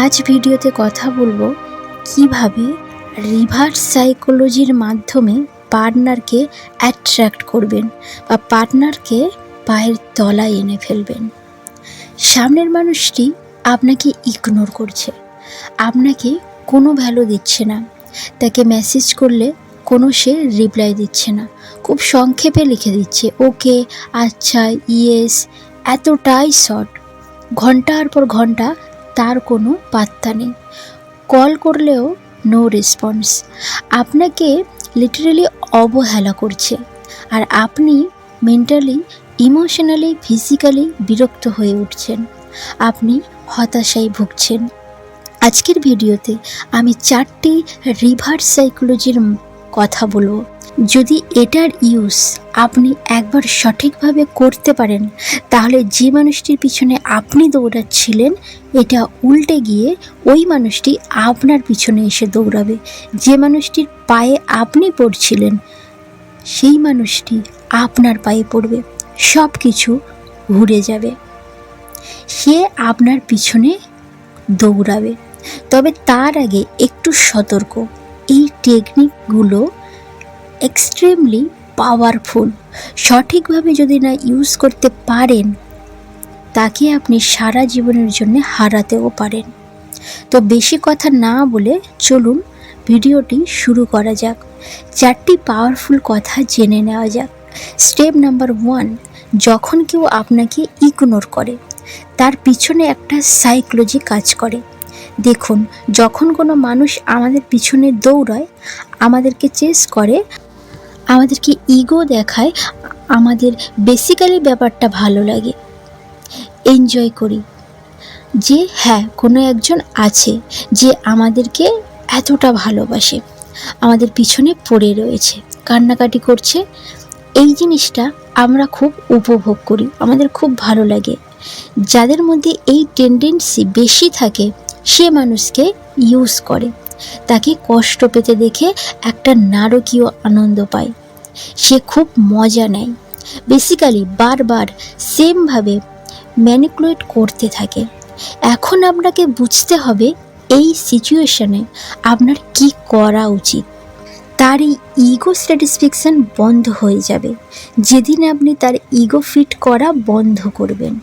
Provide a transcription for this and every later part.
আজ ভিডিওতে কথা বলব কীভাবে রিভার্স সাইকোলজির মাধ্যমে পার্টনারকে অ্যাট্রাক্ট করবেন বা পার্টনারকে পায়ের তলায় এনে ফেলবেন। সামনের মানুষটি আপনাকে ইগনোর করছে। আপনাকে কোনো ভ্যালু দিচ্ছে না। তাকে মেসেজ করলে কোনো সে রিপ্লাই দিচ্ছে না। খুব সংক্ষেপে লিখে দিচ্ছে, ওকে আচ্ছা ইয়েস এতটাই শর্ট ঘণ্টার পর ঘণ্টা তার কোনো পাত্তা নেই। কল করলেও নো রেসপন্স আপনাকে লিটারেলি অবহেলা করছে। আর আপনি মেন্টালি ইমোশনালি ফিজিক্যালি বিরক্ত হয়ে উঠছেন। আপনি হতাশায় ভুগছেন। আজকের ভিডিওতে আমি চারটি রিভার্স সাইকোলজির কথা বলব। যদি এটার ইউজ আপনি একবার সঠিকভাবে করতে পারেন, তাহলে যে মানুষটির পিছনে আপনি দৌড়াচ্ছিলেন, এটা উল্টে গিয়ে ওই মানুষটি আপনার পিছনে এসে দৌড়াবে। যে মানুষটির পায়ে আপনি পড়ছিলেন, সেই মানুষটি আপনার পায়ে পড়বে। সব কিছু ঘুরে যাবে। সে আপনার পিছনে দৌড়াবে। তবে তার আগে একটু সতর্ক। এই টেকনিকগুলো এক্সট্রিমলি পাওয়ারফুল সঠিকভাবে যদি না ইউজ করতে পারেন, তাকে আপনি সারা জীবনের জন্য হারাতেও পারেন। তো বেশি কথা না বলে চলুন ভিডিওটি শুরু করা যাক। চারটি পাওয়ারফুল কথা জেনে নেওয়া যাক। স্টেপ নাম্বার ওয়ান যখন কেউ আপনাকে ইগনোর করে, তার পিছনে একটা সাইকোলজি কাজ করে। দেখুন, যখন কোনো মানুষ আমাদের পিছনে দৌড়ায়, আমাদেরকে চেস করে আমাদেরকে ইগো দেখায়, আমাদের বেসিক্যালি ব্যাপারটা ভালো লাগে। এনজয় করি। যে হ্যাঁ কোনো একজন আছে যে আমাদেরকে এতটা ভালোবাসে, আমাদের পিছনে পড়ে রয়েছে, কান্নাকাটি করছে। এই জিনিসটা আমরা খুব উপভোগ করি, আমাদের খুব ভালো লাগে। যাদের মধ্যে এই টেন্ডেন্সি বেশি থাকে, সে মানুষকে ইউজ করে। তাকে কষ্ট পেতে দেখে একটা নারকীয় আনন্দ পায়। সে খুব মজা নেয়। বেসিক্যালি বারবার সেমভাবে ম্যানিকুলেট করতে থাকে। এখন আপনাকে বুঝতে হবে এই সিচুয়েশনে আপনার কি করা উচিত। তার এই ইগো স্যাটিসফ্যাকশান বন্ধ হয়ে যাবে। যেদিন আপনি তার ইগো ফিট করা বন্ধ করবেন,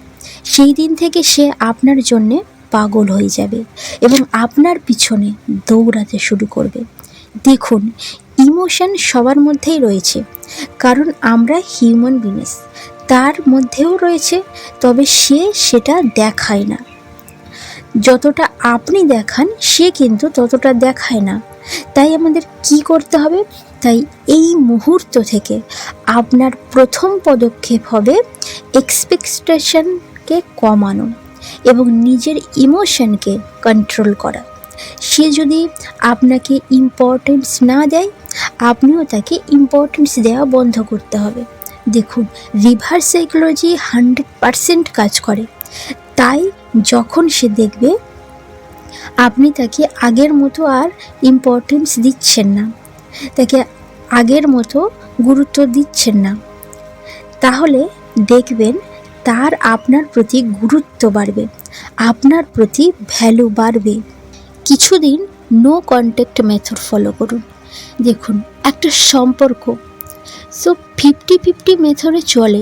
সেই দিন থেকে সে আপনার জন্যে পাগল হয়ে যাবে এবং আপনার পিছনে দৌড়াতে শুরু করবে। দেখুন, ইমোশন সবার মধ্যেই রয়েছে, কারণ আমরা হিউম্যান বিনেস তার মধ্যেও রয়েছে, তবে সে সেটা দেখায় না। যতটা আপনি দেখান, সে কিন্তু ততটা দেখায় না। তাই আমাদের কি করতে হবে? তাই এই মুহূর্ত থেকে আপনার প্রথম পদক্ষেপ হবে এক্সপেকটেশনকে কমানো। এবং নিজের ইমোশনকে কন্ট্রোল করা। সে যদি আপনাকে ইম্পর্টেন্স না দেয়, আপনিও তাকে ইম্পর্টেন্স দেওয়া বন্ধ করতে হবে। দেখুন রিভার্স সাইকোলজি হান্ড্রেড পারসেন্ট কাজ করে। তাই যখন সে দেখবে, আপনি তাকে আগের মতো আর ইম্পর্টেন্স দিচ্ছেন না, তাকে আগের মতো গুরুত্ব দিচ্ছেন না, তাহলে দেখবেন তার আপনার প্রতি গুরুত্ব বাড়বে, আপনার প্রতি ভ্যালু বাড়বে। কিছুদিন নো কন্ট্যাক্ট মেথড ফলো করুন। দেখুন, একটা সম্পর্ক। সো ফিফটি ফিফটি মেথডে চলে।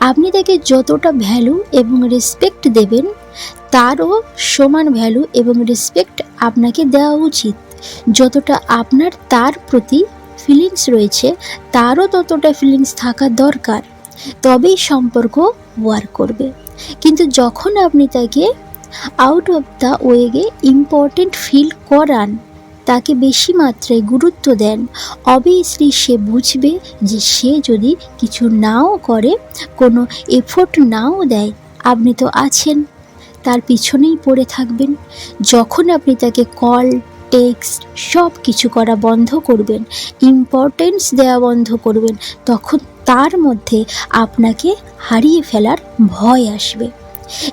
আপনি তাকে যতটা ভ্যালু এবং রেসপেক্ট দেবেন, তারও সমান ভ্যালু এবং রেসপেক্ট আপনাকে দেওয়া উচিত। যতটা আপনার তার প্রতি ফিলিংস রয়েছে, তারও ততটা ফিলিংস থাকা দরকার। তবেই সম্পর্ক ওয়ার্ক করবে। কিন্তু যখন আপনি তাকে আউট অফ দ্য ওয়েগে ইম্পর্টেন্ট ফিল করান, তাকে বেশি মাত্রায় গুরুত্ব দেন অবভিয়াসলি সে বুঝবে যে সে যদি কিছু নাও করে, কোনো এফোর্ট নাও দেয়, আপনি তো আছেন, তার পিছনেই পড়ে থাকবেন। যখন আপনি তাকে কল টেক্সট সব কিছু করা বন্ধ করবেন ইম্পর্টেন্স দেওয়া বন্ধ করবেন, তখন তার মধ্যে আপনাকে হারিয়ে ফেলার ভয় আসবে।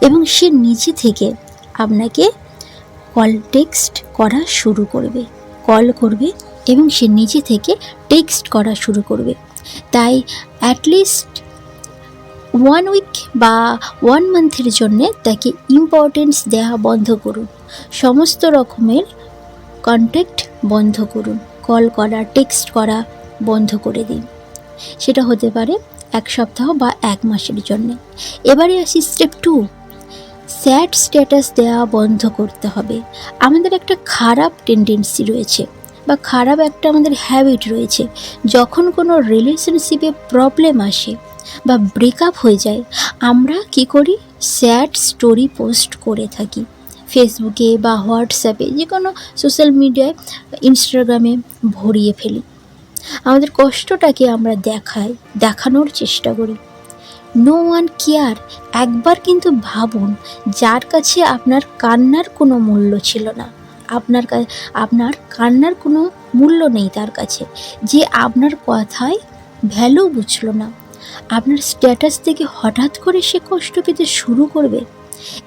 এবং সে নিজে থেকে আপনাকে কল টেক্সট করা শুরু করবে। কল করবে এবং সে নিজে থেকে টেক্সট করা শুরু করবে। তাই অ্যাটলিস্ট ওয়ান উইক বা ওয়ান মান্থের জন্যে তাকে ইম্পর্টেন্স দেওয়া বন্ধ করুন। সমস্ত রকমের কন্ট্যাক্ট বন্ধ করুন। কল করা টেক্সট করা বন্ধ করে দিন। সেটা হতে পারে এক সপ্তাহ বা এক মাসের জন্য। এবারে আসি স্টেপ টু স্যাড স্ট্যাটাস দেওয়া বন্ধ করতে হবে। আমাদের একটা খারাপ টেন্ডেন্সি রয়েছে বা খারাপ একটা আমাদের হ্যাবিট রয়েছে। যখন কোনো রিলেশনশিপে প্রবলেম আসে বা ব্রেকআপ হয়ে যায়, আমরা কি করি? স্যাড স্টোরি পোস্ট করে থাকি। ফেসবুকে বা হোয়াটসঅ্যাপে যে কোনো সোশ্যাল মিডিয়ায় ইনস্টাগ্রামে ভরিয়ে ফেলি। আমাদের কষ্টটাকে আমরা দেখাই, দেখানোর চেষ্টা করি। নো ওয়ান কেয়ার একবার কিন্তু ভাবুন, যার কাছে আপনার কান্নার কোনো মূল্য ছিল না। আপনার আপনার কান্নার কোনো মূল্য নেই তার কাছে। যে আপনার কথায় ভ্যালু বুঝলো না। আপনার স্ট্যাটাস থেকে হঠাৎ করে সে কষ্ট পেতে শুরু করবে।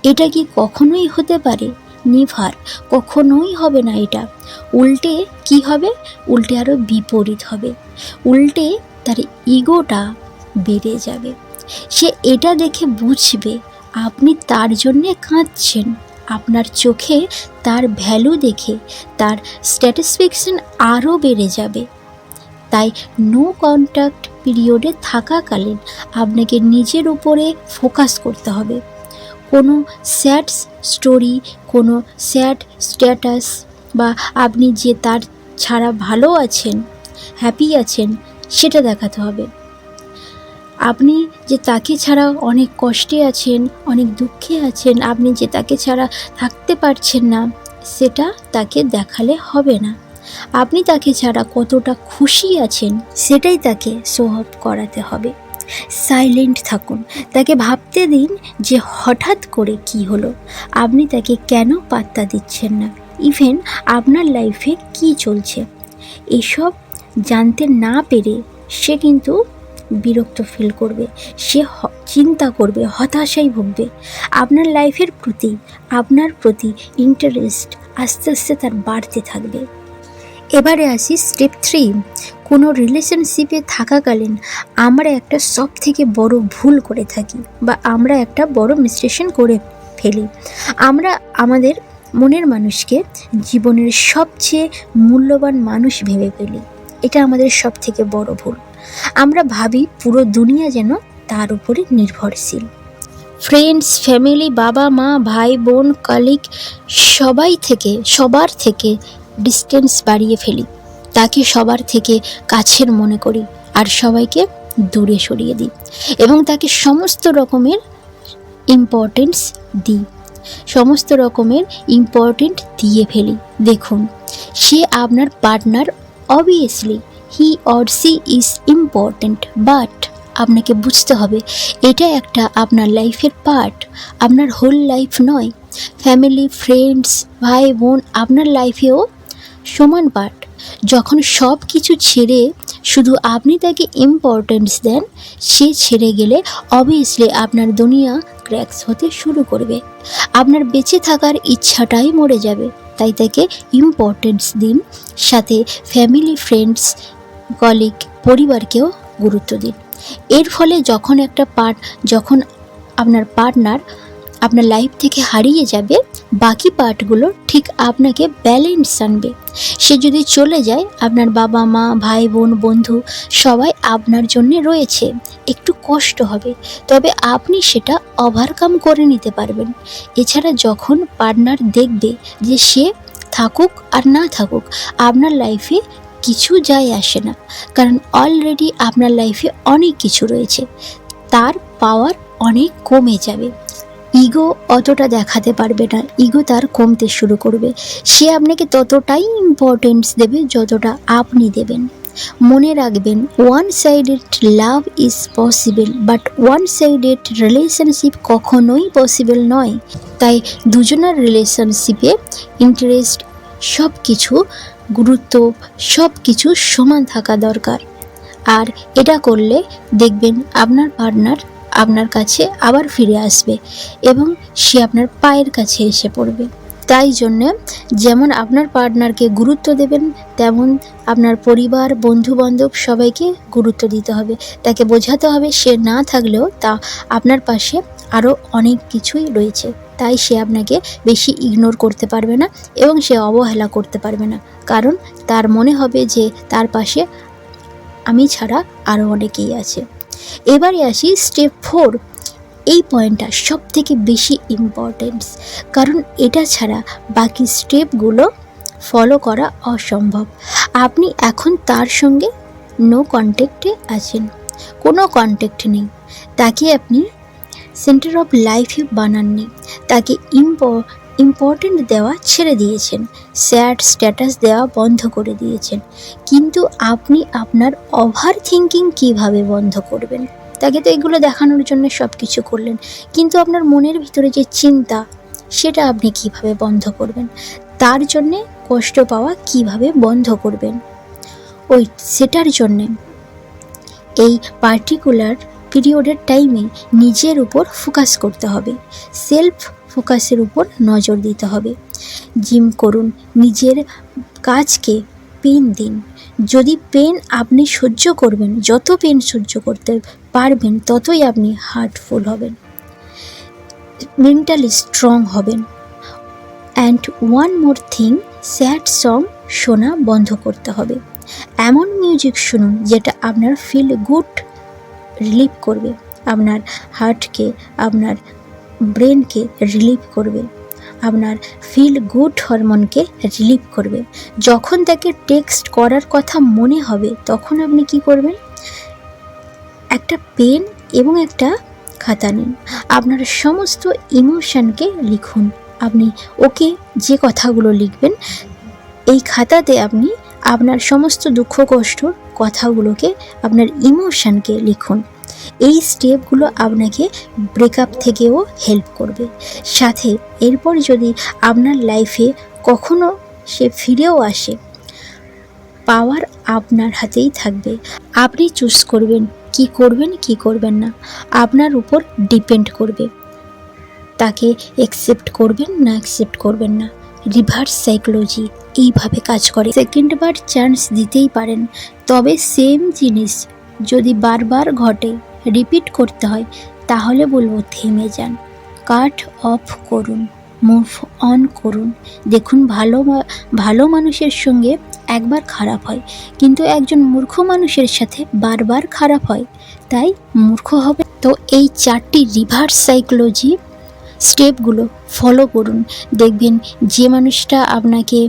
এটা কি কখনোই হতে পারে? নিভার। কখনোই হবে না এটা। উল্টে কি হবে? উল্টে আরও বিপরীত হবে। উল্টে তার ইগোটা বেড়ে যাবে। সে এটা দেখে বুঝবে, আপনি তার জন্যে কাঁদছেন। আপনার চোখে তার ভ্যালু দেখে তার স্ট্যাটিসফ্যাকশন আরও বেড়ে যাবে। তাই নো কন্ট্যাক্ট পিরিয়ডে থাকাকালীন আপনাকে নিজের উপরে ফোকাস করতে হবে। কোনো স্যাড স্টোরি, কোনো স্যাড স্ট্যাটাস বা আপনি যে তার ছাড়া ভালো আছেন, হ্যাপি আছেন, সেটা দেখাতে হবে। আপনি যে তাকে ছাড়া অনেক কষ্টে আছেন, অনেক দুঃখে আছেন, আপনি যে তাকে ছাড়া থাকতে পারছেন না, সেটা তাকে দেখালে হবে না। আপনি তাকে ছাড়া কতটা খুশি আছেন, সেটাই তাকে শো করাতে হবে। সাইলেন্ট থাকুন। তাকে ভাবতে দিন যে হঠাৎ করে কি হলো। আপনি তাকে কেন পাত্তা দিচ্ছেন না? ইভেন আপনার লাইফে কি চলছে? এসব জানতে না পেরে সে কিন্তু বিরক্ত ফিল করবে। সে চিন্তা করবে হতাশায় ভুগবে। আপনার লাইফের প্রতি, আপনার প্রতি ইন্টারেস্ট আস্তে আস্তে তার বাড়তে থাকবে। এবারে আসি স্টেপ থ্রি কোনো রিলেশনশিপে থাকাকালীন আমরা একটা সব থেকে বড় ভুল করে থাকি বা আমরা একটা বড় মিস্টেশন করে ফেলি। আমরা আমাদের মনের মানুষকে জীবনের সবচেয়ে মূল্যবান মানুষ ভেবে ফেলি। এটা আমাদের সব থেকে বড় ভুল। আমরা ভাবি পুরো দুনিয়া যেন তার উপরে নির্ভরশীল। ফ্রেন্ডস ফ্যামিলি বাবা মা ভাই বোন কালিক সবাই থেকে, সবার থেকে ডিস্টেন্স বাড়িয়ে ফেলি। তাকে সবার থেকে কাছের মনে করি আর সবাইকে দূরে সরিয়ে দিই এবং তাকে সমস্ত রকমের ইম্পর্টেন্স দিই। সমস্ত রকমের ইম্পর্টেন্ট দিয়ে ফেলি। দেখুন, সে আপনার partner obviously he or she is important but আপনাকে বুঝতে হবে, এটা একটা আপনার লাইফের পার্ট আপনার হোল লাইফ নয়। ফ্যামিলি ফ্রেন্ডস ভাই, বোন, আপনার লাইফেও সমান পার্ট যখন সব কিছু ছেড়ে শুধু আপনি তাকে ইম্পর্টেন্স দেন, সে ছেড়ে গেলে অবভিয়াসলি আপনার দুনিয়া ক্র্যাক্স হতে শুরু করবে। আপনার বেঁচে থাকার ইচ্ছাটাই মরে যাবে। তাই তাকে ইম্পর্টেন্স দিন, সাথে ফ্যামিলি ফ্রেন্ডস কলিগ পরিবারকেও গুরুত্ব দিন। এর ফলে যখন একটা পার্ট যখন আপনার পার্টনার আপনার লাইফ থেকে হারিয়ে যাবে বাকি পার্টগুলো ঠিক আপনাকে ব্যালেন্স আনবে। সে যদি চলে যায়, আপনার বাবা মা, ভাই বোন, বন্ধু সবাই আপনার জন্য রয়েছে। একটু কষ্ট হবে, তবে আপনি সেটা ওভারকাম করে নিতে পারবেন। এছাড়া যখন পার্টনার দেখবে যে সে থাকুক আর না থাকুক, আপনার লাইফে কিছু যায় আসে না। কারণ অলরেডি আপনার লাইফে অনেক কিছু রয়েছে, তার পাওয়ার অনেক কমে যাবে। ইগো অতটা দেখাতে পারবে না। ইগো তার কমতে শুরু করবে। সে আপনাকে ততটাই ইম্পর্টেন্স দেবে যতটা আপনি দেবেন। মনে রাখবেন one sided love is possible but one sided relationship কখনোই পসিবল নয়। তাই দুজনের রিলেশনশিপে ইন্টারেস্ট সব কিছু গুরুত্ব সব কিছু সমান থাকা দরকার। আর এটা করলে দেখবেন আপনার পার্টনার আপনার কাছে আবার ফিরে আসবে এবং সে আপনার পায়ের কাছে এসে পড়বে। তাই জন্যে যেমন আপনার পার্টনারকে গুরুত্ব দেবেন, তেমন আপনার পরিবার বন্ধু বান্ধব সবাইকে গুরুত্ব দিতে হবে। তাকে বোঝাতে হবে সে না থাকলেও তা আপনার পাশে আরও অনেক কিছুই রয়েছে। তাই সে আপনাকে বেশি ইগনোর করতে পারবে না এবং সে অবহেলা করতে পারবে না। কারণ তার মনে হবে যে তার পাশে আমি ছাড়া আরও অনেকেই আছে। এবারে আসি স্টেপ ফোর এই পয়েন্টটা সব থেকে বেশি ইম্পর্টেন্স কারণ এটা ছাড়া বাকি স্টেপগুলো ফলো করা অসম্ভব। আপনি এখন তার সঙ্গে নো কন্ট্যাক্টে আছেন, কোনো কন্ট্যাক্ট নেই। তাকে আপনি সেন্টার অফ লাইফে বানাননি, তাকে ইম্প ইম্পর্টেন্ট দেওয়া ছেড়ে দিয়েছেন স্যাড স্ট্যাটাস দেওয়া বন্ধ করে দিয়েছেন। কিন্তু আপনি আপনার ওভার থিঙ্কিং কীভাবে বন্ধ করবেন? তাকে তো এগুলো দেখানোর জন্য সব কিছু করলেন। কিন্তু আপনার মনের ভিতরে যে চিন্তা, সেটা আপনি কীভাবে বন্ধ করবেন? তার জন্যে কষ্ট পাওয়া কীভাবে বন্ধ করবেন? ওই সেটার জন্যে এই পার্টিকুলার পিরিয়ডের টাইমে নিজের উপর ফোকাস করতে হবে। সেলফ ফোকাসের উপর নজর দিতে হবে। জিম করুন, নিজের কাজকে পেন দিন। যদি পেন আপনি সহ্য করবেন, যত পেন সহ্য করতে পারবেন, ততই আপনি হার্টফুল হবেন। মেন্টালি স্ট্রং হবেন। And one more thing, sad song শোনা বন্ধ করতে হবে। এমন মিউজিক শুনুন, যেটা আপনার ফিল গুড রিলিভ করবে। আপনার হার্টকে, আপনার ব্রেনকে রিলিভ করবে, আপনার ফিল গুড হরমোনকে রিলিভ করবে। যখন তাকে টেক্সট করার কথা মনে হবে, তখন আপনি কি করবেন? একটা পেন এবং একটা খাতা নিন। আপনার সমস্ত ইমোশনকে লিখুন। আপনি ওকে যে কথাগুলো লিখবেন, এই খাতাতে আপনি আপনার সমস্ত দুঃখ কষ্ট কথাগুলোকে, আপনার ইমোশনকে লিখুন। এই স্টেপগুলো আপনাকে ব্রেকআপ থেকেও হেল্প করবে। সাথে এরপর যদি আপনার লাইফে কখনো সে ফিরেও আসে, পাওয়ার আপনার হাতেই থাকবে। আপনি চুজ করবেন কি করবেন কি করবেন না। আপনার উপর ডিপেন্ড করবে। তাকে অ্যাকসেপ্ট করবেন না অ্যাকসেপ্ট করবেন না। রিভার্স সাইকোলজি এইভাবে কাজ করে। সেকেন্ড বার চান্স দিতেই পারেন। তবে সেম জিনিস যদি বারবার ঘটে রিপিট করতে হয়, তাহলে বলব থেমে যান। কাট অফ করুন, মুভ অন করুন। দেখুন ভালো ভালো মানুষের সঙ্গে একবার খারাপ হয়, কিন্তু একজন মূর্খ মানুষের সাথে বারবার খারাপ হয়, তাই মূর্খ হবে। তো এই চারটি রিভার্স সাইকোলজি স্টেপগুলো ফলো করুন। দেখবেন যে মানুষটা আপনাকে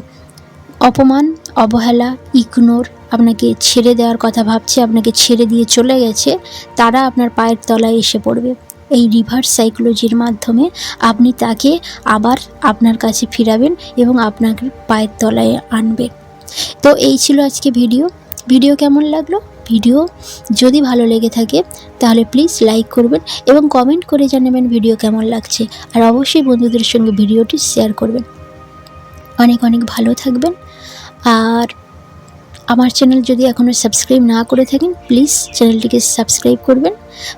অপমান, অবহেলা ইগনোর আপনাকে ছেড়ে দেওয়ার কথা ভাবছে, আপনাকে ছেড়ে দিয়ে চলে গেছে, তারা আপনার পায়ের তলায় এসে পড়বে। এই রিভার্স সাইকোলজির মাধ্যমে আপনি তাকে আবার আপনার কাছে ফিরাবেন এবং আপনার পায়ের তলায় আনবেন তো এই ছিল আজকে ভিডিও। ভিডিও কেমন লাগল? ভিডিও যদি ভালো লেগে থাকে, তাহলে প্লিজ লাইক করবেন এবং কমেন্ট করে জানাবেন ভিডিও কেমন লাগছে। আর অবশ্যই বন্ধুদের সঙ্গে ভিডিওটি শেয়ার করবেন। অনেক অনেক ভালো থাকবেন। আর আমার চ্যানেল যদি এখনও সাবস্ক্রাইব না করে থাকেন, প্লিজ চ্যানেলটিকে সাবস্ক্রাইব করবেন।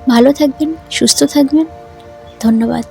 ভালো থাকবেন, সুস্থ থাকবেন। ধন্যবাদ।